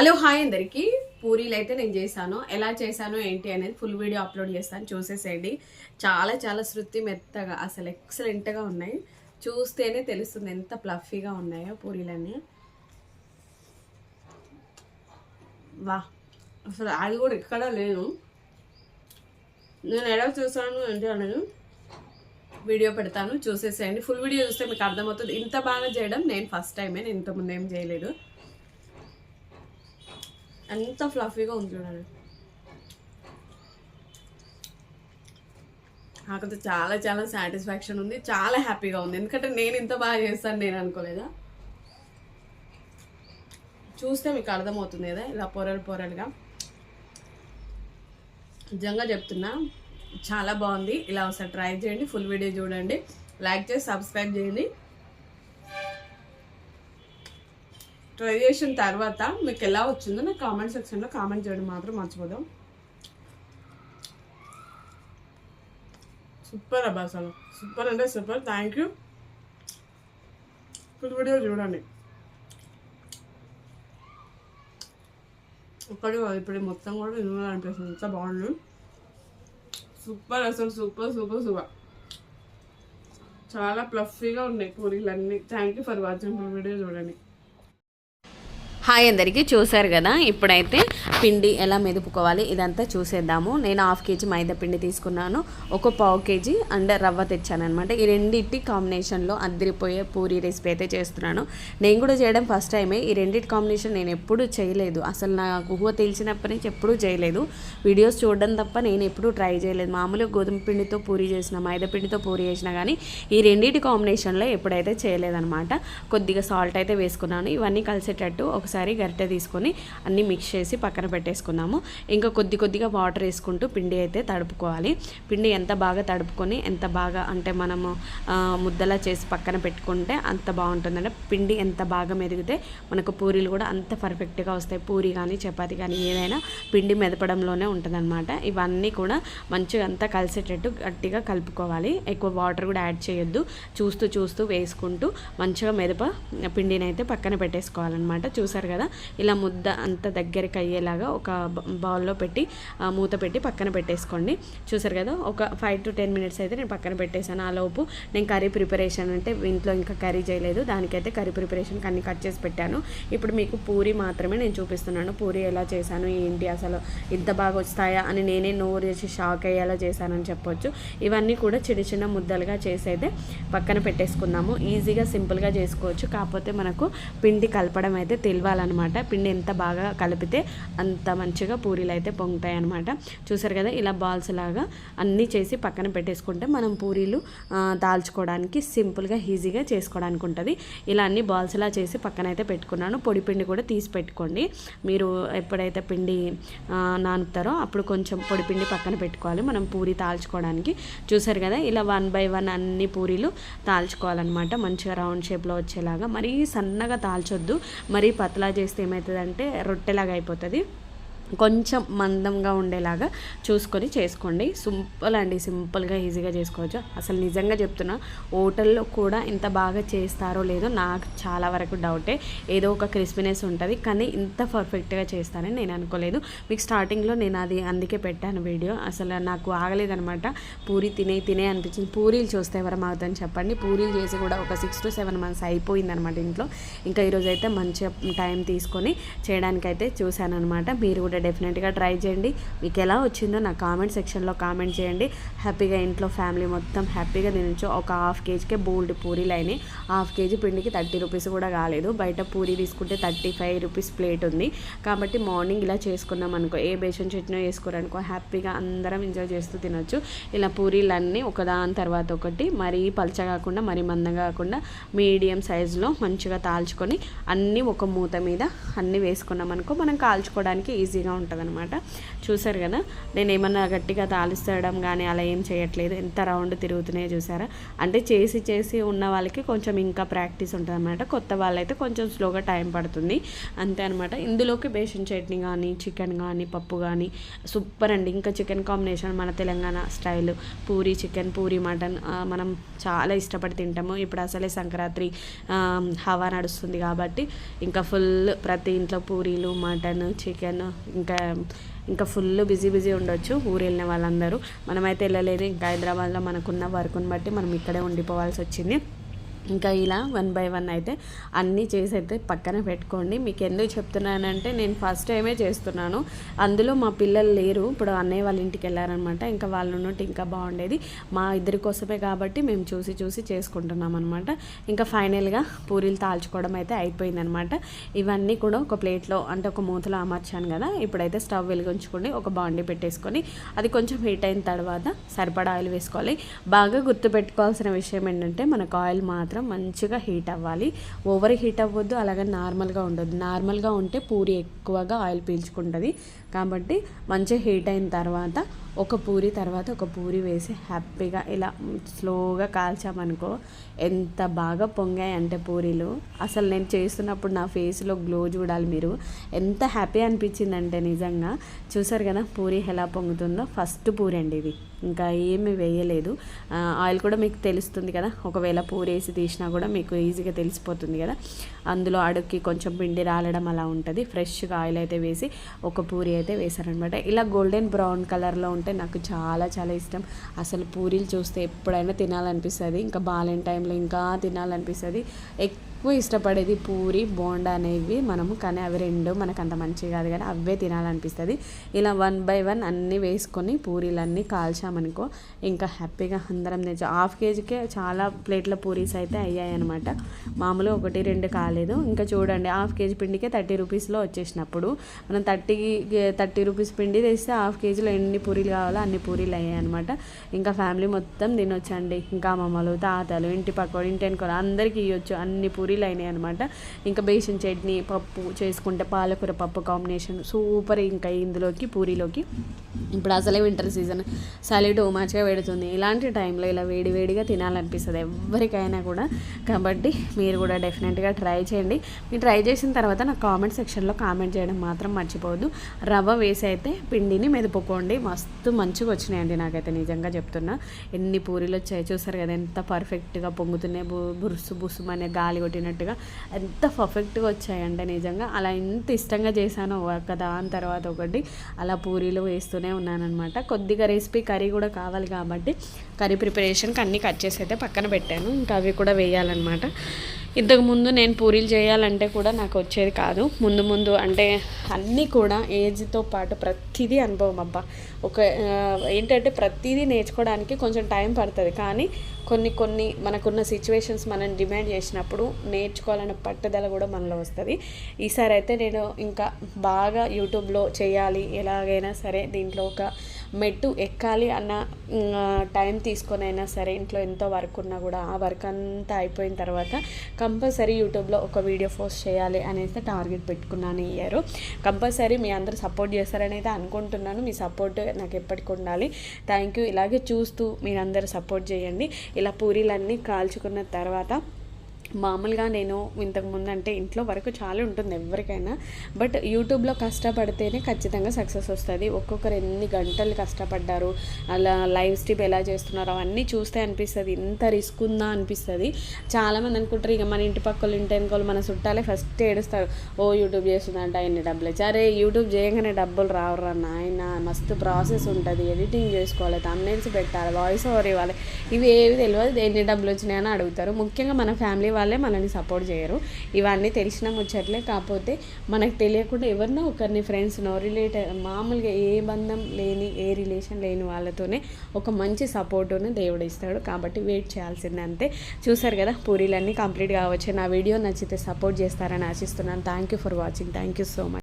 Hello hi అందరికి. పూరీలు అయితే నేను చేశాను. ఎలా చేశాను ఏంటి అనేది ఫుల్ వీడియో అప్లోడ్ చేస్తాను. చూసేసేయండి. చాలా చాలా శృతి మెత్తగా అసలు ఎక్సలెంట్గా ఉన్నాయి. చూస్తేనే తెలుస్తుంది ఎంత ప్లఫీగా ఉన్నాయో పూరీలన్నీ. వా అసలు అది కూడా ఎక్కడ లేదు. నేను ఎలా చూసాను ఏంటి అనేది వీడియో పెడతాను. చూసేసేయండి. ఫుల్ వీడియో చూస్తే మీకు అర్థమవుతుంది. ఇంత బాగా చేయడం నేను ఫస్ట్ టైమే నేను ఇంతకుముందు ఏం చేయలేదు. అంత ఫ్లఫీగా ఉంది చూడండి. నాకైతే చాలా చాలా సాటిస్ఫాక్షన్ ఉంది. చాలా హ్యాపీగా ఉంది. ఎందుకంటే నేను ఇంత బాగా చేస్తాను నేను అనుకోలేదా? చూస్తే మీకు అర్థమవుతుంది కదా ఇలా పొరలు పొరలుగా. నిజంగా చెప్తున్నా చాలా బాగుంది. ఇలా ఒకసారి ట్రై చేయండి. ఫుల్ వీడియో చూడండి. లైక్ చేసి సబ్స్క్రైబ్ చేయండి. ట్రై చేసిన తర్వాత మీకు ఎలా వచ్చిందో నాకు కామెంట్ సెక్షన్లో కామెంట్ చేయడం మాత్రం మర్చిపోదాం. సూపర్ అబ్బా అసలు. సూపర్ అంటే super thank you full video చూడండి. ఒక్కటి ఇప్పుడు మొత్తం కూడా వినాలనిపిస్తుంది ఎంత బాగుండు సూపర్ అసలు సూపర్ సూపర్ సూపర్ చాలా ప్లఫీగా ఉన్నాయి పూరీలన్నీ thank you for watching full video చూడండి. హాయ్ అందరికీ చూశారు కదా? ఇప్పుడైతే పిండి ఎలా మెదుపుకోవాలి ఇదంతా చూసేద్దాము. నేను హాఫ్ కేజీ మైదా పిండి తీసుకున్నాను. ఒక పావు కేజీ అండ్ రవ్వ తెచ్చానమాట ఈ రెండింటి కాంబినేషన్లో అద్దరిపోయే పూరి రెసిపీ అయితే చేస్తున్నాను. నేను కూడా చేయడం ఫస్ట్ టైమే. ఈ రెండింటి కాంబినేషన్ నేను ఎప్పుడూ చేయలేదు. అసలు నాకు ఊహ తెలిసినప్పటి నుంచి ఎప్పుడూ చేయలేదు. వీడియోస్ చూడడం తప్ప నేను ఎప్పుడూ ట్రై చేయలేదు. మామూలుగా గోధుమ పిండితో పూరి చేసిన మైదా పిండితో పూరి చేసినా కానీ ఈ రెండింటి కాంబినేషన్లో ఎప్పుడైతే చేయలేదన్నమాట. కొద్దిగా సాల్ట్ అయితే వేసుకున్నాను. ఇవన్నీ కలిసేటట్టు ఒకసారి గరిటె తీసుకొని అన్నీ మిక్స్ చేసి పక్కన పెట్టేసుకున్నాము ఇంకా కొద్ది కొద్దిగా వాటర్ వేసుకుంటూ పిండి అయితే తడుపుకోవాలి. పిండి ఎంత బాగా తడుపుకొని ఎంత బాగా అంటే మనము ముద్దలా చేసి పక్కన పెట్టుకుంటే అంత బాగుంటుందంటే పిండి ఎంత బాగా మెదిగితే మనకు పూరీలు కూడా అంత పర్ఫెక్ట్గా వస్తాయి. పూరి కానీ చపాతి కానీ ఏదైనా పిండి మెదపడంలోనే ఉంటుందన్నమాట. ఇవన్నీ కూడా మంచిగా అంతా కలిసేటట్టు గట్టిగా కలుపుకోవాలి. ఎక్కువ వాటర్ కూడా యాడ్ చేయొద్దు. చూస్తూ చూస్తూ వేసుకుంటూ మంచిగా మెదప పిండిని అయితే పక్కన పెట్టేసుకోవాలన్నమాట. చూసారు కదా ఇలా ముద్ద అంత దగ్గరికి అయ్యేలాగా ఒక బౌల్లో పెట్టి మూత పెట్టి పక్కన పెట్టేసుకోండి. చూసారు కదా ఒక ఫైవ్ టు టెన్ మినిట్స్ అయితే నేను పక్కన పెట్టేశాను. ఆ లోపు నేను కర్రీ ప్రిపరేషన్ అంటే ఇంట్లో ఇంకా కర్రీ చేయలేదు. దానికైతే కర్రీ ప్రిపరేషన్కి అన్ని కట్ చేసి పెట్టాను. ఇప్పుడు మీకు పూరి మాత్రమే నేను చూపిస్తున్నాను. పూరి ఎలా చేశాను ఏంటి అసలు ఇంత బాగా వస్తాయా అని నేనే నోరు చేసి షాక్ అయ్యేలా చేశానని చెప్పొచ్చు. ఇవన్నీ కూడా చిన్న చిన్న ముద్దలుగా చేసైతే పక్కన పెట్టేసుకుందాము. ఈజీగా సింపుల్గా చేసుకోవచ్చు. కాకపోతే మనకు పిండి కలపడం అయితే తెలియాలన్నమాట పిండి ఎంత బాగా కలిపితే అంత మంచిగా పూరీలు అయితే పొంగుతాయి అనమాట చూసారు కదా ఇలా బాల్స్ లాగా అన్నీ చేసి పక్కన పెట్టేసుకుంటే మనం పూరీలు దాల్చుకోవడానికి సింపుల్గా ఈజీగా చేసుకోవడానికి ఉంటుంది. ఇలా అన్ని బాల్స్లా చేసి పక్కన అయితే పెట్టుకున్నాను. పొడి పిండి కూడా తీసి పెట్టుకోండి. మీరు ఎప్పుడైతే పిండి నానుతారో అప్పుడు కొంచెం పొడి పిండి పక్కన పెట్టుకోవాలి మనం పూరి తాల్చుకోవడానికి. చూసారు కదా ఇలా వన్ బై వన్ అన్ని పూరీలు తాల్చుకోవాలన్నమాట. మంచిగా రౌండ్ షేప్లో వచ్చేలాగా. మరీ సన్నగా తాల్చొద్దు. మరీ పతలా చేస్తే ఏమవుతుందంటే రొట్టెలాగా అయిపోతుంది. కొంచెం మందంగా ఉండేలాగా చూసుకొని చేసుకోండి. సింపుల్ అండి సింపుల్గా ఈజీగా చేసుకోవచ్చు. అసలు నిజంగా చెప్తున్నా హోటల్లో కూడా ఇంత బాగా చేస్తారో లేదో నాకు చాలా వరకు డౌటే. ఏదో ఒక క్రిస్పీనెస్ ఉంటుంది కానీ ఇంత పర్ఫెక్ట్గా చేస్తానని నేను అనుకోలేదు. మీకు స్టార్టింగ్లో నేను అది అందుకే పెట్టాను వీడియో. అసలు నాకు ఆగలేదనమాట. పూరి తినే తినే అనిపించింది. పూరీలు చూస్తే ఎవరమవుతుందని చెప్పండి. పూరీలు చేసి కూడా ఒక సిక్స్ టు సెవెన్ మంత్స్ అయిపోయిందనమాట ఇంట్లో. ఇంకా ఈరోజైతే మంచిగా టైం తీసుకొని చేయడానికైతే చూశాను అనమాట మీరు కూడా డెఫినెట్గా ట్రై చేయండి. మీకు ఎలా వచ్చిందో నా కామెంట్ సెక్షన్లో కామెంట్ చేయండి. హ్యాపీగా ఇంట్లో ఫ్యామిలీ మొత్తం హ్యాపీగా తినచ్చు ఒక హాఫ్ కేజీకే బోల్డ్ పూరీలు అయినాయి హాఫ్ కేజీ పిండికి థర్టీ రూపీస్ కూడా కాలేదు. బయట పూరి తీసుకుంటే థర్టీ ఫైవ్ రూపీస్ ప్లేట్ ఉంది. కాబట్టి మార్నింగ్ ఇలా చేసుకున్నాం అనుకో ఏ బేసన్ చట్నీ వేసుకోరనుకో హ్యాపీగా అందరం ఎంజాయ్ చేస్తూ తినొచ్చు. ఇలా పూరీలన్నీ ఒకదాని తర్వాత ఒకటి మరీ పలచ కాకుండా మరీ మందంగా కాకుండా మీడియం సైజులో మంచిగా తాల్చుకొని అన్నీ ఒక మూత మీద అన్నీ వేసుకున్నాం అనుకో మనం కాల్చుకోవడానికి ఈజీగా టేస్టీగా ఉంటుంది అనమాట చూసారు కదా? నేను ఏమన్నా గట్టిగా తాలిస్తడం కానీ అలా ఏం చేయట్లేదు. ఎంత రౌండ్ తిరుగుతున్నాయో చూసారా? అంటే చేసి చేసి ఉన్న వాళ్ళకి కొంచెం ఇంకా ప్రాక్టీస్ ఉంటుంది అనమాట కొత్త వాళ్ళైతే కొంచెం స్లోగా టైం పడుతుంది. అంతే అనమాట ఇందులోకి బేషన్ చట్నీ కానీ చికెన్ కానీ పప్పు కానీ సూపర్ అండి. ఇంకా చికెన్ కాంబినేషన్ మన Telangana style. Puri chicken puri mutton మనం చాలా ఇష్టపడి తింటాము. ఇప్పుడు అసలే సంక్రాంతి హవా నడుస్తుంది కాబట్టి ఇంకా ఫుల్ ప్రతి ఇంట్లో పూరీలు మటన్ చికెన్ ఇంకా ఇంకా ఫుల్ బిజీ బిజీ ఉండొచ్చు ఊరు వెళ్ళిన వాళ్ళందరూ. మనమైతే వెళ్ళలేదు ఇంకా హైదరాబాద్లో మనకున్న వర్క్ని బట్టి మనం ఇక్కడే ఉండిపోవాల్సి వచ్చింది. ఇంకా ఇలా వన్ బై వన్ అయితే అన్నీ చేసి అయితే పక్కన పెట్టుకోండి. మీకు ఎందుకు చెప్తున్నానంటే నేను ఫస్ట్ టైమే చేస్తున్నాను. అందులో మా పిల్లలు లేరు. ఇప్పుడు అన్నయ్య వాళ్ళ ఇంటికి వెళ్ళారనమాట ఇంకా వాళ్ళు ఉన్నట్టు ఇంకా బాగుండేది. మా ఇద్దరి కోసమే కాబట్టి మేము చూసి చూసి చేసుకుంటున్నాం అనమాట ఇంకా ఫైనల్గా పూరీలు తాల్చుకోవడం అయితే అయిపోయిందనమాట ఇవన్నీ కూడా ఒక ప్లేట్లో అంటే ఒక మూతలో అమర్చాను కదా. ఇప్పుడైతే స్టవ్ వెలిగించుకొని ఒక బాండీ పెట్టేసుకొని అది కొంచెం హీట్ అయిన తర్వాత సరిపడా ఆయిల్ వేసుకోవాలి. బాగా గుర్తుపెట్టుకోవాల్సిన విషయం ఏంటంటే మనకు ఆయిల్ మాత్రం మంచిగా హీట్ అవ్వాలి. ఓవర్ హీట్ అవ్వద్దు అలాగే నార్మల్గా ఉండదు నార్మల్గా ఉంటే పూరి ఎక్కువగా ఆయిల్ పీల్చుకుంటుంది. కాబట్టి మంచిగా హీట్ అయిన తర్వాత ఒక పూరి తర్వాత ఒక పూరి వేసి హ్యాపీగా ఇలా స్లోగా కాల్చామనుకో ఎంత బాగా పొంగాయి అంటే పూరీలు. అసలు నేను చేస్తున్నప్పుడు నా ఫేస్లో గ్లో చూడాలి మీరు. ఎంత హ్యాపీ అనిపించిందంటే నిజంగా. చూసారు కదా పూరి ఎలా పొంగుతుందో? ఫస్ట్ పూరి అండి ఇది. ఇంకా ఏమి వేయలేదు. ఆయిల్ కూడా మీకు తెలుస్తుంది కదా. ఒకవేళ పూరి వేసి తీసినా కూడా మీకు ఈజీగా తెలిసిపోతుంది కదా. అందులో అడుక్కి కొంచెం పిండి రాలడం అలా ఉంటుంది. ఫ్రెష్గా ఆయిల్ అయితే వేసి ఒక పూరి అయితే వేశారనమాట. ఇలా గోల్డెన్ బ్రౌన్ కలర్లో అంటే నాకు చాలా చాలా ఇష్టం. అసలు పూరీలు చూస్తే ఎప్పుడైనా తినాలనిపిస్తుంది. ఇంకా బాలేని టైంలో ఇంకా తినాలనిపిస్తుంది. ఎక్కువ ఇష్టపడేది పూరి బోండా అనేవి మనము. కానీ అవి రెండు మనకు అంత మంచిగా కాదు కానీ అవే తినాలనిపిస్తుంది. ఇలా వన్ బై వన్ అన్నీ వేసుకొని పూరీలన్నీ కాల్చామనుకో ఇంకా హ్యాపీగా అందరం తెచ్చు హాఫ్ కేజీకే చాలా ప్లేట్ల పూరీస్ అయితే అయ్యాయి అనమాట మామూలు ఒకటి రెండు కాలేదు. ఇంకా చూడండి హాఫ్ కేజీ పిండికే థర్టీ రూపీస్లో వచ్చేసినప్పుడు మనం థర్టీ థర్టీ రూపీస్ పిండి తెస్తే హాఫ్ కేజీలో ఎన్ని పూరీలు కావాలో అన్ని పూరీలు అయ్యాయి అనమాట ఇంకా ఫ్యామిలీ మొత్తం తినొచ్చండి. ఇంకా అమ్మమ్మలు తాతలు ఇంటి పక్కన ఇంటి వెనుకోడు అందరికీ ఇవ్వచ్చు అన్ని పూరీలు అయినాయి అనమాట ఇంకా బేసిన్ చట్నీ పప్పు చేసుకుంటే పాలకూర పప్పు కాంబినేషన్ సూపర్ ఇంకా ఇందులోకి పూరీలోకి. ఇప్పుడు అసలే వింటర్ సీజన్ చలి టూ పెడుతుంది. ఇలాంటి టైంలో ఇలా వేడి వేడిగా తినాలనిపిస్తుంది ఎవరికైనా కూడా. కాబట్టి మీరు కూడా డెఫినెట్గా ట్రై చేయండి. మీరు ట్రై చేసిన తర్వాత నాకు కామెంట్ సెక్షన్లో కామెంట్ చేయడం మాత్రం మర్చిపోవద్దు. రవ్వ వేసి అయితే పిండిని మెదుపుకోండి. మస్తు మంచిగా వచ్చినాయండి నాకైతే నిజంగా చెప్తున్నా. ఎన్ని పూరీలు వచ్చాయి చూసారు కదా ఎంత పర్ఫెక్ట్గా పొంగుతున్నాయి బు బురుసు బుసుము అనే గాలి కొట్టినట్టుగా. ఎంత పర్ఫెక్ట్గా వచ్చాయంటే నిజంగా. అలా ఎంత ఇష్టంగా చేశానో ఒక దాని తర్వాత ఒకటి అలా పూరీలు వేస్తూనే ఉన్నానన్నమాట. కొద్దిగా రెసిపీ కర్రీ కూడా కావాలి కాబట్టి కర్రీ ప్రిపరేషన్కి అన్నీ కట్ చేసి అయితే పక్కన పెట్టాను. ఇంకా అవి కూడా వేయాలన్నమాట. ఇంతకుముందు నేను పూరీలు చేయాలంటే కూడా నాకు వచ్చేది కాదు. ముందు ముందు అంటే అన్నీ కూడా ఏజ్తో పాటు ప్రతిదీ అనుభవం అబ్బా. ఒక ఏంటంటే ప్రతిదీ నేర్చుకోవడానికి కొంచెం టైం పడుతుంది. కానీ కొన్ని కొన్ని మనకున్న సిచ్యువేషన్స్ మనం డిమాండ్ చేసినప్పుడు నేర్చుకోవాలనే పట్టుదల కూడా మనలో వస్తుంది. ఈసారి అయితే నేను ఇంకా బాగా యూట్యూబ్లో చేయాలి. ఎలాగైనా సరే దీంట్లో ఒక మెట్టు ఎక్కాలి అన్న టైం తీసుకొని అయినా సరే ఇంట్లో ఎంతో వర్క్ ఉన్నా కూడా ఆ వర్క్ అంతా అయిపోయిన తర్వాత కంపల్సరీ యూట్యూబ్లో ఒక వీడియో పోస్ట్ చేయాలి అనేసి టార్గెట్ పెట్టుకున్నాను ఈ ఇయర్. కంపల్సరీ మీ అందరూ సపోర్ట్ చేస్తారని అయితే అనుకుంటున్నాను. మీ సపోర్ట్ నాకు ఎప్పటికి ఉండాలి. Thank you. ఇలాగే చూస్తూ మీరందరూ సపోర్ట్ చేయండి. ఇలా పూరీలన్నీ కాల్చుకున్న తర్వాత మామూలుగా నేను ఇంతకు ముందు అంటే ఇంట్లో వరకు చాలా ఉంటుంది ఎవరికైనా. బట్ యూట్యూబ్లో కష్టపడితేనే ఖచ్చితంగా సక్సెస్ వస్తుంది. ఒక్కొక్కరు ఎన్ని గంటలు కష్టపడ్డారు అలా లైవ్ స్ట్రీమ్ ఎలా చేస్తున్నారు అవన్నీ చూస్తే అనిపిస్తుంది. ఇంత రిస్క్ ఉందా అనిపిస్తుంది. చాలామంది అనుకుంటారు ఇక మన ఇంటి పక్కలు ఇంటి వెనుకలు మన చుట్టాలే ఫస్ట్ ఏడుస్తారు ఓ యూట్యూబ్ చేస్తుందంట ఎన్ని డబ్బులు ఇచ్చి. అరే యూట్యూబ్ చేయగానే డబ్బులు రావురా నాయన మస్తు ప్రాసెస్ ఉంటుంది. ఎడిటింగ్ చేసుకోవాలి తమ్నేల్స్ పెట్టాలి వాయిస్ ఓవర్ ఇవ్వాలి. ఇవి ఏవి తెలియదు ఎన్ని డబ్బులు వచ్చినాయని అడుగుతారు. ముఖ్యంగా మన ఫ్యామిలీ వాళ్ళే మనల్ని సపోర్ట్ చేయరు. ఇవన్నీ తెలిసిన ముచ్చట్లే. కాకపోతే మనకు తెలియకుండా ఎవరినో ఒకరిని ఫ్రెండ్స్నో రిలేటెడ్ మామూలుగా ఏ బంధం లేని ఏ రిలేషన్ లేని వాళ్ళతోనే ఒక మంచి సపోర్టును దేవుడు ఇస్తాడు. కాబట్టి వెయిట్ చేయాల్సిందే అంతే. చూసారు కదా పూరీలన్నీ కంప్లీట్ కావచ్చు. నా వీడియో నచ్చితే సపోర్ట్ చేస్తారని ఆశిస్తున్నాను. Thank you for watching thank you so much